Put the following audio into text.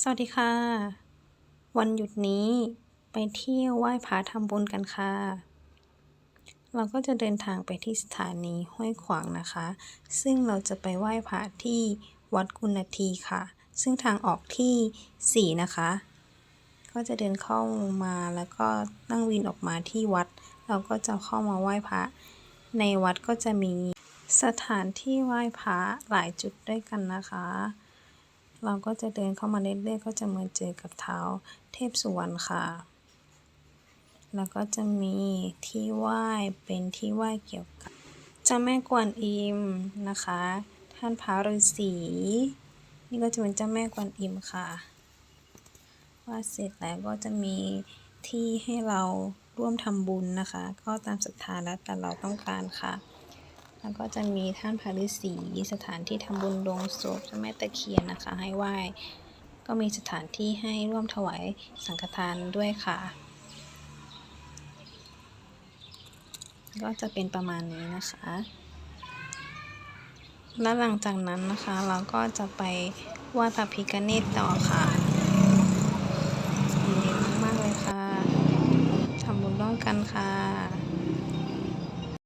สวัสดีค่ะ วันหยุดนี้ไปเที่ยวไหว้พระทำบุญกันค่ะ เราก็จะเดินทางไปที่สถานีห้วยขวางนะคะ ซึ่งเราจะไปไหว้พระที่วัดกุณทีค่ะ ซึ่งทางออกที่ 4 นะคะ ก็จะเดินเข้ามาแล้วก็นั่งวินออกมาที่วัด เราก็จะเข้ามาไหว้พระ ในวัดก็จะมีสถานที่ไหว้พระหลายจุดด้วยกันนะคะ เราก็จะเดินเข้ามาเรื่อยๆก็จะมาเจอกับเท้าเทพสุวรรณค่ะ แล้วก็จะมีที่ไหว้เป็นที่ไหว้เกี่ยวกับเจ้าแม่กวนอิมนะคะ ท่านพระฤาษีนี่ก็จะเป็นเจ้าแม่กวนอิมค่ะไหว่าเสร็จแล้วก็จะมีที่ให้เราร่วมทำบุญนะคะ ก็ตามศรัทธาแล้วแต่เราต้องการค่ะ แล้วก็จะมีท่านพระฤาษีสถานที่ทำบุญลงศพเจ้าแม่ตะเคียนนะคะ ให้ไหว้ ก็มีสถานที่ให้ร่วมถวายสังฆทานด้วยค่ะ ก็จะเป็นประมาณนี้นะคะ แล้วหลังจากนั้นนะคะเราก็จะไปไหว้พระพิฆเนศต่อค่ะยินดีมากๆเลยค่ะทำบุญร่วมกันค่ะ